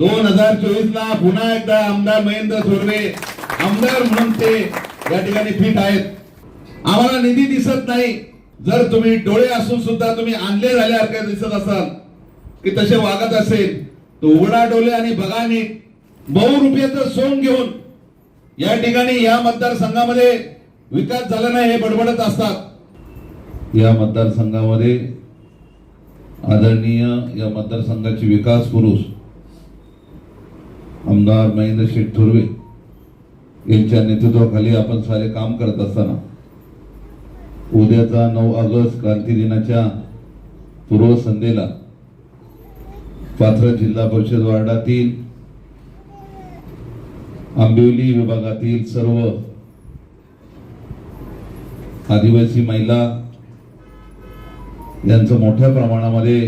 दोन हजार चोवीस ला पुन्हा एकदा आमदार महेंद्र सुर्वे आमदार म्हणून ते या ठिकाणी फिट आहेत. आम्हाला निधी दिसत नाही. जर तुम्ही डोळे असून सुद्धा तुम्ही आणले झाल्यासारखे दिसत असाल की तसे वागत असेल तो उघडा डोळे आणि बघा नीट. बहुरुपयाचं सोन घेऊन या ठिकाणी या मतदारसंघामध्ये विकास झाला नाही हे बडबडत असतात. या मतदारसंघामध्ये आदरणीय या मतदारसंघाचे विकास पुरुष आमदार महेंद्र शेठ थोरवे यांच्या नेतृत्वाखाली आपण सारे काम करत असताना उद्याचा नऊ ऑगस्ट क्रांती दिनाच्या पूर्वसंध्येला पाथरा जिल्हा परिषद वार्डातील आंबिवली विभागातील सर्व आदिवासी महिला यांचं मोठ्या प्रमाणामध्ये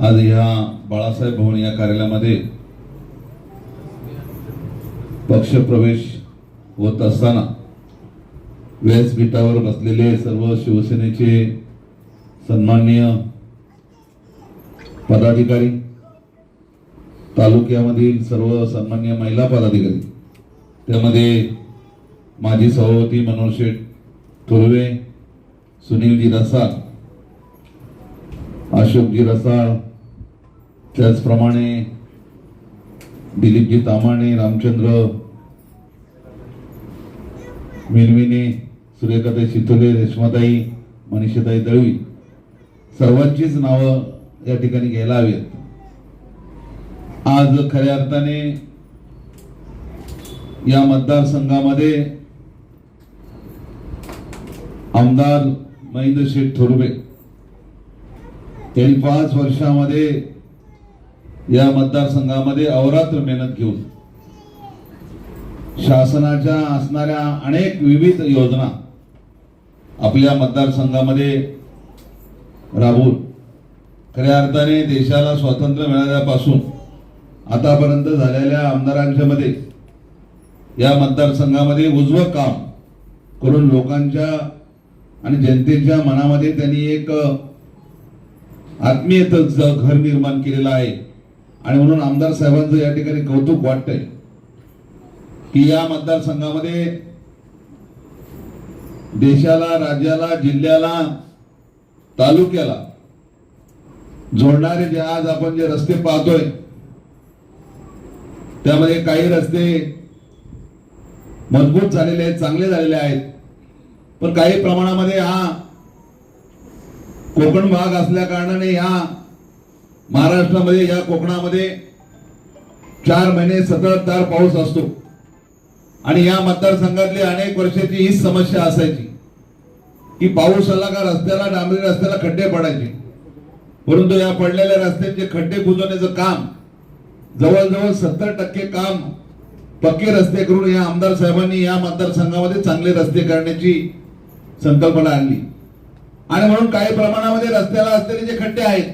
आज ह्या बाळासाहेब भवन या कार्यालयामध्ये पक्षप्रवेश होत असताना व्यासपीठावर बसलेले सर्व शिवसेनेचे सन्माननीय पदाधिकारी तालुक्यामधील सर्व सन्मान्य महिला पदाधिकारी त्यामध्ये माजी सभापती मनोज शेठ थोरवे सुनीलजी रसाळ अशोकजी रसाळ त्याचप्रमाणे दिलीपजी तामाणे रामचंद्र मिनविने सूर्यकाताई शितोले रेश्माताई मनीषाताई दळवी. सर्वांचीच नावं या ठिकाणी घ्यायला हवीत. आज खऱ्या अर्थाने या मतदारसंघामध्ये आमदार महेंद्र शेठ थोरबे त्यांनी पाच वर्षामध्ये या मतदारसंघामध्ये अवरात्र मेहनत घेऊन शासनाच्या असणाऱ्या अनेक विविध योजना आपल्या मतदारसंघामध्ये राबवून खऱ्या अर्थाने देशाला स्वातंत्र्य मिळाल्यापासून आतापर्यंत झालेल्या आमदारांच्या मध्ये या मतदारसंघामध्ये उजवं काम करून लोकांच्या आणि जनतेच्या मनामध्ये त्यांनी एक आत्मीयतेचं घर निर्माण केलेलं आहे. आणि म्हणून आमदार साहेबांचं या ठिकाणी कौतुक वाटतंय की या मतदारसंघामध्ये देशाला राज्याला जिल्ह्याला तालुक्याला जोडणारे जे आज आपण जे रस्ते पाहतोय त्यामध्ये काही रस्ते मजबूत झालेले आहेत चांगले झालेले आहेत. पण काही प्रमाणामध्ये हा कोकण भाग असल्या कारणाने या महाराष्ट्रामध्ये या कोकणामध्ये चार महिने सततधार पाऊस असतो. आणि या मतदारसंघातली अनेक वर्षाची हीच समस्या असायची. की पाऊस आला का रस्त्याला डांबरी रस्त्याला खड्डे पडायचे. परंतु या पडलेल्या रस्त्यांचे खड्डे बुजवण्याचं काम जवळजवळ सत्तर टक्के काम पक्के रस्ते करून या आमदार साहेबांनी या मतदारसंघामध्ये चांगले रस्ते करण्याची संकल्पना आणली. आणि म्हणून काही प्रमाणामध्ये रस्त्याला असलेले जे खड्डे आहेत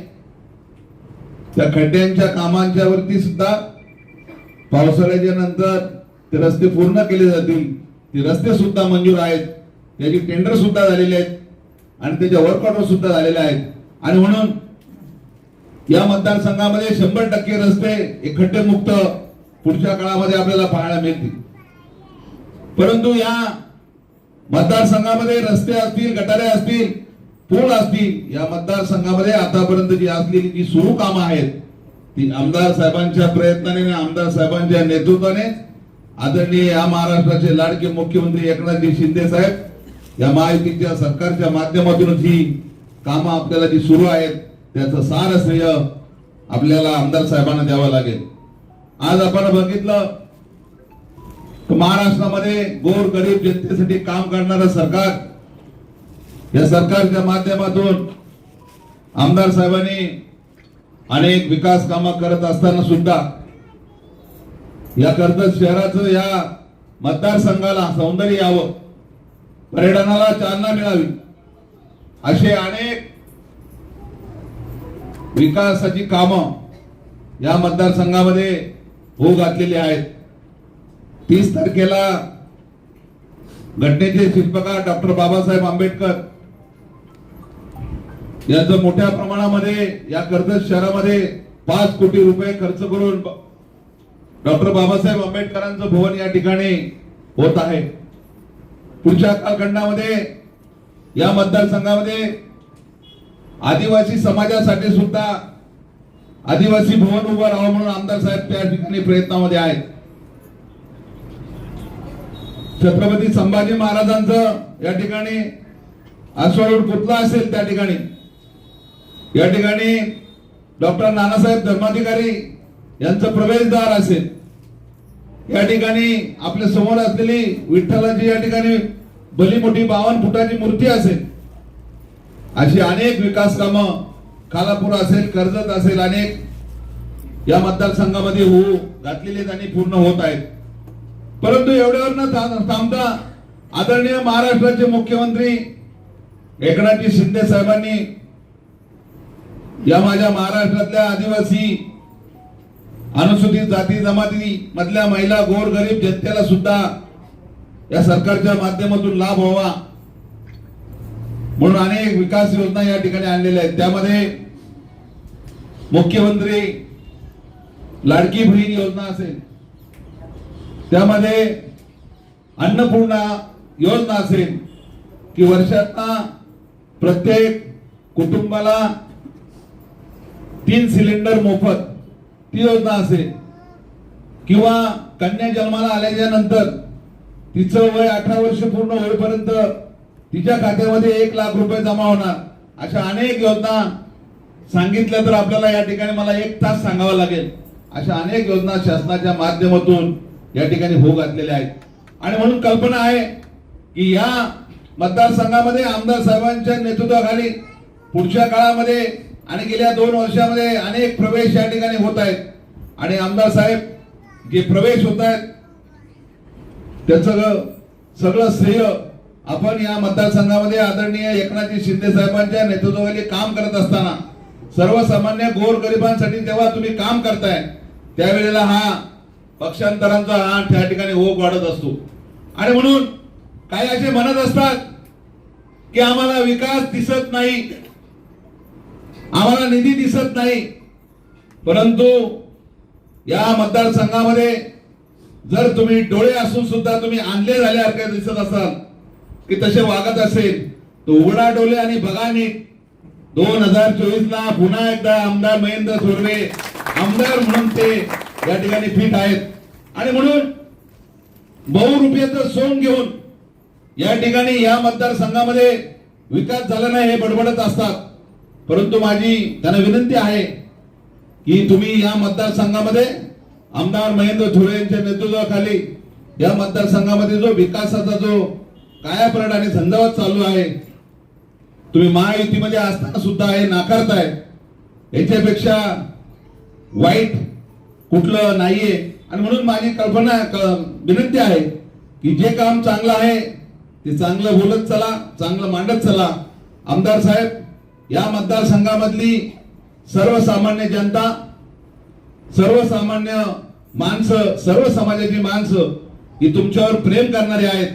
त्या खड्ड्यांच्या कामांच्या वरती सुद्धा पावसाळ्याच्या नंतर ते रस्ते पूर्ण केले जातील. ते रस्ते सुद्धा मंजूर आहेत. त्याची टेंडर सुद्धा झालेले आहेत. आणि त्याच्या वर्कआउट सुद्धा झालेले आहेत. आणि म्हणून या मतदारसंघामध्ये शंभर टक्के रस्ते हे खड्डेमुक्त पुढच्या काळामध्ये आपल्याला पाहायला मिळतील. परंतु या मतदारसंघामध्ये रस्ते असतील गटारे असतील कोण असतील या मतदारसंघामध्ये आतापर्यंत जी असलेली जी सुरू कामं आहेत ती आमदार साहेबांच्या प्रयत्नाने आणि आमदार साहेबांच्या नेतृत्वाने आदरणीय या महाराष्ट्राचे लाडके मुख्यमंत्री एकनाथजी शिंदे साहेब या महायुतीच्या सरकारच्या माध्यमातूनच ही कामं आपल्याला जी सुरू आहेत त्याचं सार श्रेय आपल्याला आमदार साहेबांना द्यावं लागेल. आज आपण बघितलं महाराष्ट्रामध्ये गोर गरीब जनतेसाठी काम करणारं सरकार या सरकारच्या माध्यमातून आमदार साहेबांनी अनेक विकास कामं करत असताना सुद्धा या कर्जत शहराचं या मतदारसंघाला सौंदर्य यावं पर्यटनाला चालना मिळावी असे अनेक विकासाची कामं या मतदारसंघामध्ये होऊ घातलेली आहेत. तीस तारखेला घटनेचे शिल्पकार डॉक्टर बाबासाहेब आंबेडकर यांचं मोठ्या प्रमाणामध्ये या कर्जत शहरामध्ये पाच कोटी रुपये खर्च करून डॉक्टर बाबासाहेब आंबेडकरांचं भवन या ठिकाणी होत आहे. पुढच्या कालखंडामध्ये या मतदारसंघामध्ये आदिवासी समाजासाठी सुद्धा आदिवासी भवन उभं राहावं म्हणून आमदार साहेब त्या ठिकाणी प्रयत्नामध्ये आहेत. छत्रपती संभाजी महाराजांचं या ठिकाणी आश्वारूढ पुतला असेल त्या ठिकाणी. या ठिकाणी डॉक्टर नानासाहेब धर्माधिकारी यांचं प्रवेशद्वार असेल. या ठिकाणी आपल्यासमोर असलेली विठ्ठलाची या ठिकाणी भली मोठी बावन्न फुटाची मूर्ती असेल. अशी अनेक विकास कामं खालापूर असेल कर्जत असेल अनेक या मतदारसंघामध्ये होऊ घातलेले आणि पूर्ण होत आहेत. परंतु एवढ्यावर न थांबता आदरणीय महाराष्ट्राचे मुख्यमंत्री एकनाथजी शिंदे साहेबांनी या माझ्या महाराष्ट्रातल्या आदिवासी अनुसूचित जाती जमाती मधल्या महिला गोर गरीब जनतेला सुद्धा या सरकारच्या माध्यमातून लाभ व्हावा म्हणून अनेक विकास योजना या ठिकाणी आणलेल्या आहेत. त्यामध्ये मुख्यमंत्री लाडकी बहीण योजना असेल त्यामध्ये अन्नपूर्णा योजना असेल की वर्षातना प्रत्येक कुटुंबाला तीन सिलेंडर मोफत. ती योजना असेल. किंवा कन्या जन्माला आल्याच्यानंतर तिचं वय अठरा वर्ष पूर्ण होईपर्यंत तिच्या खात्यामध्ये एक लाख रुपये जमा होणार. अशा अनेक योजना सांगितल्या तर आपल्याला या ठिकाणी मला एक तास सांगावा लागेल. अशा अनेक योजना शासनाच्या माध्यमातून या ठिकाणी हो घातलेल्या आहेत. आणि म्हणून कल्पना आहे की या मतदारसंघामध्ये आमदार साहेबांच्या नेतृत्वाखाली पुढच्या काळामध्ये आणि गेल्या दोन वर्षामध्ये अनेक प्रवेश या ठिकाणी होत आहेत. आणि आमदार साहेब जे प्रवेश होत आहेत त्याचं सगळं श्रेय आपण या मतदारसंघामध्ये आदरणीय एकनाथजी शिंदे साहेबांच्या नेतृत्वाखाली काम करत असताना सर्वसामान्य गोर गरिबांसाठी जेव्हा तुम्ही काम करताय त्यावेळेला हा पक्षांतरांचा हा त्या ठिकाणी ओघ वाढत असतो. आणि म्हणून काही असे म्हणत असतात की आम्हाला विकास दिसत नाही. आम्हाला निधी दिसत नाही. परंतु या मतदारसंघामध्ये जर तुम्ही डोळे असून सुद्धा तुम्ही आणले झाल्यासारखे दिसत असाल की तसे वागत असेल तर उघडा डोळे आणि बघा नीट. दोन हजार चोवीस ला पुन्हा एकदा आमदार महेंद्र थोरवे आमदार म्हणून ते या ठिकाणी फिट आहेत. आणि म्हणून बहुरुपयाचं सोंग घेऊन या ठिकाणी या मतदारसंघामध्ये विकास झाला नाही हे बडबडत असतात. परंतु माझी त्यांना विनंती आहे की तुम्ही या मतदारसंघामध्ये आमदार महेंद्र धुळे यांच्या नेतृत्वाखाली या मतदारसंघामध्ये जो विकासाचा जो कायापलट आणि झंझावत चालू आहे तुम्ही महायुतीमध्ये असताना सुद्धा हे नाकारताय. याच्यापेक्षा वाईट कुठलं नाहीये. आणि म्हणून माझी कल्पना विनंती आहे की जे काम चांगलं आहे ते चांगलं बोलत चला चांगलं मांडत चला. आमदार साहेब या मतदारसंघामधली सर्वसामान्य जनता सर्वसामान्य माणसं सर्व समाजाची माणसं ही तुमच्यावर प्रेम करणारी आहेत.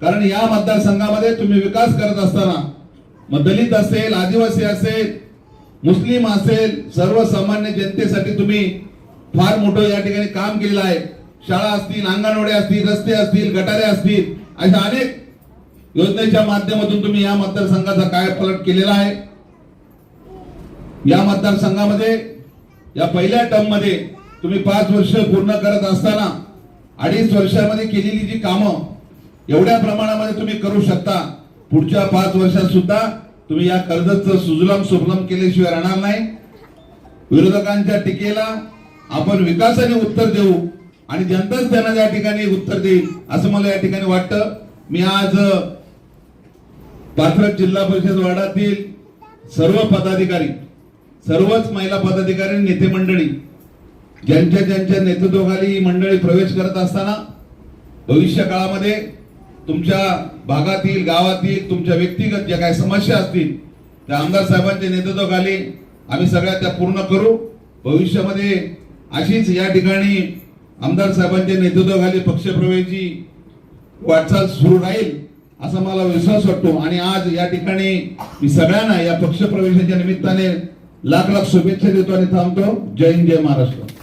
कारण या मतदारसंघामध्ये तुम्ही विकास करत असताना मग दलित असेल आदिवासी असेल मुस्लिम असेल सर्वसामान्य जनतेसाठी तुम्ही फार मोठं या ठिकाणी काम केलेलं आहे. शाळा असतील अंगणवाडी असतील रस्ते असतील गटारे असतील अशा अनेक योजनेच्या माध्यमातून तुम्ही या मतदारसंघाचा कायपलट केलेला आहे. या मतदारसंघामध्ये या पहिल्या टर्ममध्ये तुम्ही पाच वर्ष पूर्ण करत असताना अडीच वर्षामध्ये केलेली जी कामं एवढ्या प्रमाणामध्ये तुम्ही करू शकता. पुढच्या पाच वर्षात सुद्धा तुम्ही या कर्जतचं सुजलाम सुफलम केल्याशिवाय राहणार नाही. विरोधकांच्या टीकेला आपण विकासाने उत्तर देऊ आणि जनताच त्यांना या ठिकाणी उत्तर देईल असं मला या ठिकाणी वाटतं. मी आज पाथरक जिल्हा परिषद वार्डातील सर्व पदाधिकारी सर्वच महिला पदाधिकारी नेते मंडळी ज्यांच्या ज्यांच्या नेतृत्वाखाली ही मंडळी प्रवेश करत असताना भविष्य काळामध्ये तुमच्या भागातील गावातील तुमच्या व्यक्तिगत ज्या काही समस्या असतील त्या आमदार साहेबांच्या नेतृत्वाखाली आम्ही सगळ्या त्या पूर्ण करू. भविष्यामध्ये अशीच या ठिकाणी आमदार साहेबांच्या नेतृत्वाखाली पक्षप्रवेशची वाटचाल सुरू राहील असा मला विश्वास वाटतो. आणि आज या ठिकाणी मी सगळ्यांना या पक्षप्रवेशाच्या निमित्ताने लाख लाख शुभेच्छा देतो आणि थांबतो. जय हिंद जय महाराष्ट्र.